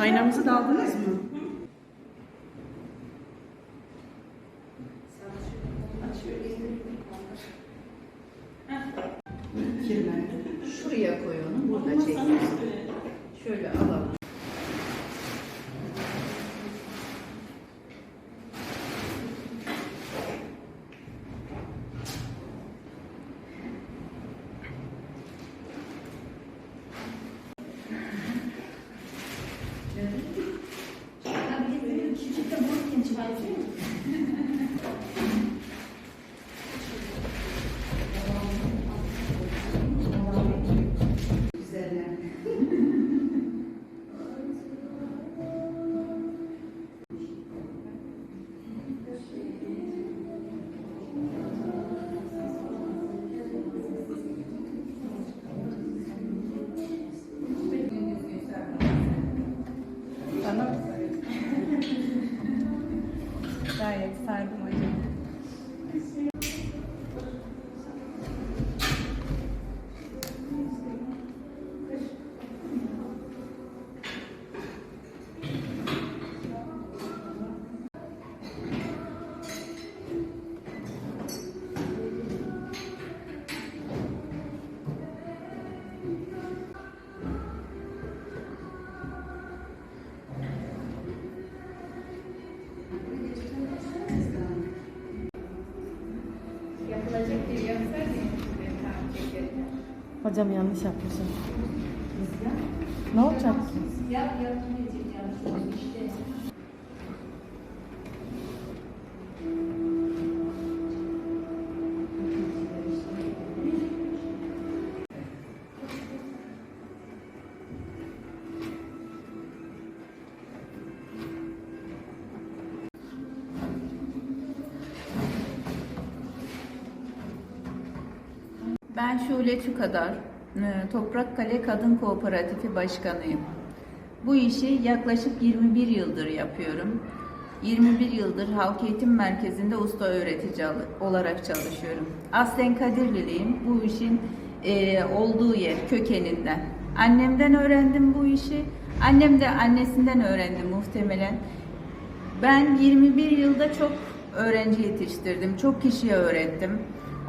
Ayna, aynamızı da mı? Hocam yanlış yapmışım. Ne olacak? Yap yanlış işte. Ben Şule Çukadar, e, Toprakkale Kadın Kooperatifi Başkanıyım. Bu işi yaklaşık 21 yıldır yapıyorum. 21 yıldır Halk Eğitim Merkezi'nde usta öğretici olarak çalışıyorum. Aslen Kadirliliyim. Bu işin e, olduğu yer kökeninden. Annemden öğrendim bu işi. Annem de annesinden öğrendi muhtemelen. Ben 21 yılda çok öğrenci yetiştirdim. Çok kişiye öğrettim.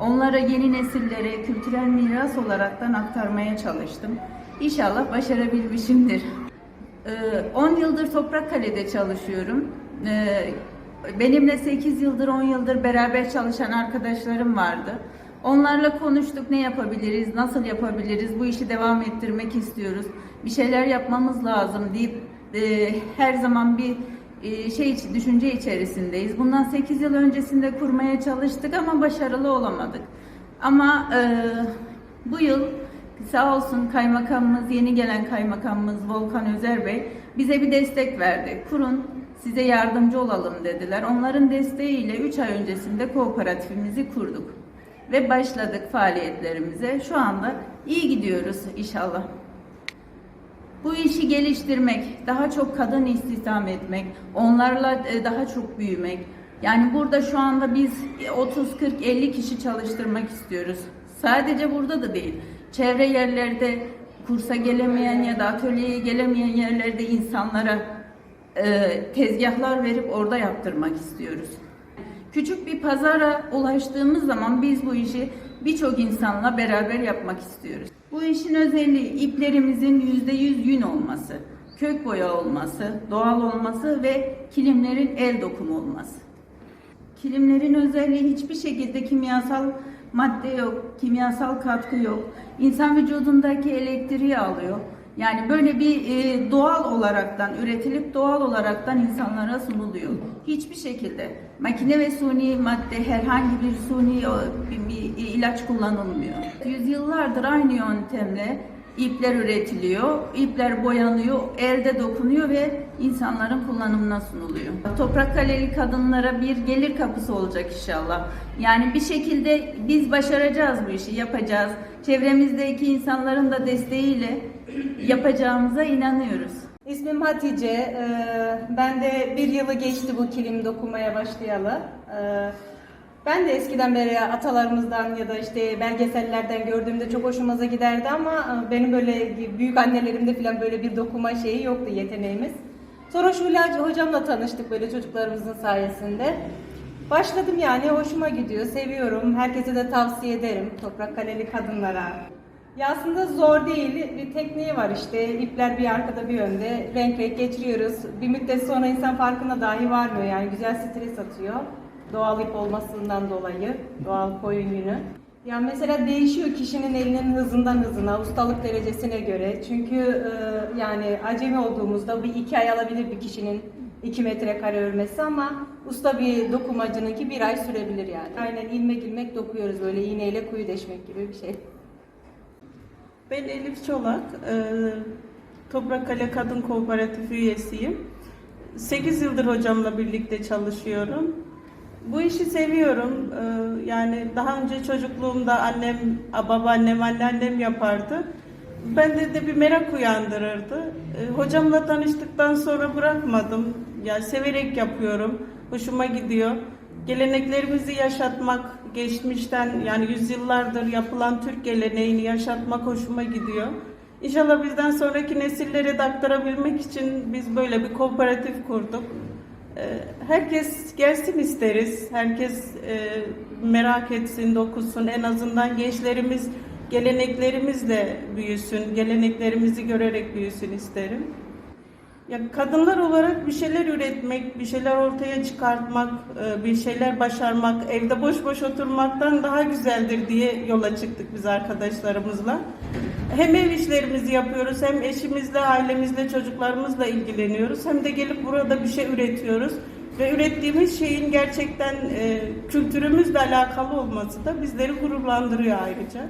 Onlara yeni nesillere kültürel miras olaraktan aktarmaya çalıştım. İnşallah başarabilmişimdir. Ee, 10 yıldır Toprakkale'de çalışıyorum. Ee, Benimle 8 yıldır, 10 yıldır beraber çalışan arkadaşlarım vardı. Onlarla konuştuk ne yapabiliriz, nasıl yapabiliriz, bu işi devam ettirmek istiyoruz. Bir şeyler yapmamız lazım deyip e, her zaman bir şey iç- düşünce içerisindeyiz. Bundan 8 yıl öncesinde kurmaya çalıştık ama başarılı olamadık. Ama e, bu yıl sağ olsun kaymakamımız, yeni gelen kaymakamımız Volkan Özer Bey bize bir destek verdi. Kurun size yardımcı olalım dediler. Onların desteğiyle 3 ay öncesinde kooperatifimizi kurduk ve başladık faaliyetlerimize. Şu anda iyi gidiyoruz inşallah. Bu işi geliştirmek, daha çok kadın istihdam etmek, onlarla e, daha çok büyümek. Yani burada şu anda biz 30, 40, 50 kişi çalıştırmak istiyoruz. Sadece burada da değil. Çevre yerlerde kursa gelemeyen ya da atölyeye gelemeyen yerlerde insanlara e, tezgahlar verip orada yaptırmak istiyoruz. Küçük bir pazara ulaştığımız zaman biz bu işi birçok insanla beraber yapmak istiyoruz. Bu işin özelliği iplerimizin %100 yün olması, kök boya olması, doğal olması ve kilimlerin el dokumu olması. Kilimlerin özelliği hiçbir şekilde kimyasal madde yok, kimyasal katkı yok. İnsan vücudundaki elektriği alıyor. Yani böyle bir e, doğal olaraktan üretilip doğal olaraktan insanlara sunuluyor. Hiçbir şekilde makine ve suni madde herhangi bir suni o, bir, bir ilaç kullanılmıyor. Yüzyıllardır aynı yöntemle ipler üretiliyor, ipler boyanıyor, elde dokunuyor ve insanların kullanımına sunuluyor. Toprakkaleli kadınlara bir gelir kapısı olacak inşallah. Yani bir şekilde biz başaracağız bu işi, yapacağız. Çevremizdeki insanların da desteğiyle yapacağımıza inanıyoruz. İsmim Hatice. Ee, Ben de bir yılı geçti bu kilim dokumaya başlayalı. Ben de eskiden beri atalarımızdan ya da işte belgesellerden gördüğümde çok hoşumuza giderdi ama e, benim böyle büyük annelerimde falan böyle bir dokuma şeyi yoktu yeteneğimiz. Sonra Şule hocamla tanıştık böyle çocuklarımızın sayesinde. Başladım yani hoşuma gidiyor, seviyorum. Herkese de tavsiye ederim toprak kaleli kadınlara. Ya aslında zor değil, bir tekniği var işte. İpler bir arkada bir önde, renk renk geçiriyoruz. Bir müddet sonra insan farkına dahi varmıyor yani güzel stres atıyor. Doğal ip olmasından dolayı, doğal koyun yünü. Yani mesela değişiyor kişinin elinin hızından hızına, ustalık derecesine göre. Çünkü e, yani acemi olduğumuzda bir iki ay alabilir bir kişinin 2 metrekare örmesi ama usta bir dokumacınınki bir ay sürebilir yani. Aynen ilmek ilmek dokuyoruz böyle iğneyle kuyu deşmek gibi bir şey. Ben Elif Çolak, e, Toprakkale Kadın Kooperatifi üyesiyim. 8 yıldır hocamla birlikte çalışıyorum. Bu işi seviyorum. E, yani daha önce çocukluğumda annem, babaannem, anneannem yapardı. Bende de bir merak uyandırırdı. E, hocamla tanıştıktan sonra bırakmadım. Yani severek yapıyorum. Hoşuma gidiyor. Geleneklerimizi yaşatmak, geçmişten yani yüzyıllardır yapılan Türk geleneğini yaşatmak hoşuma gidiyor. İnşallah bizden sonraki nesillere de aktarabilmek için biz böyle bir kooperatif kurduk. Ee, Herkes gelsin isteriz. Herkes e, merak etsin, dokusun. En azından gençlerimiz geleneklerimizle büyüsün, geleneklerimizi görerek büyüsün isterim. Ya kadınlar olarak bir şeyler üretmek, bir şeyler ortaya çıkartmak, e, bir şeyler başarmak, evde boş boş oturmaktan daha güzeldir diye yola çıktık biz arkadaşlarımızla. Hem ev işlerimizi yapıyoruz, hem eşimizle, ailemizle, çocuklarımızla ilgileniyoruz, hem de gelip burada bir şey üretiyoruz. Ve ürettiğimiz şeyin gerçekten e, kültürümüzle alakalı olması da bizleri gururlandırıyor ayrıca.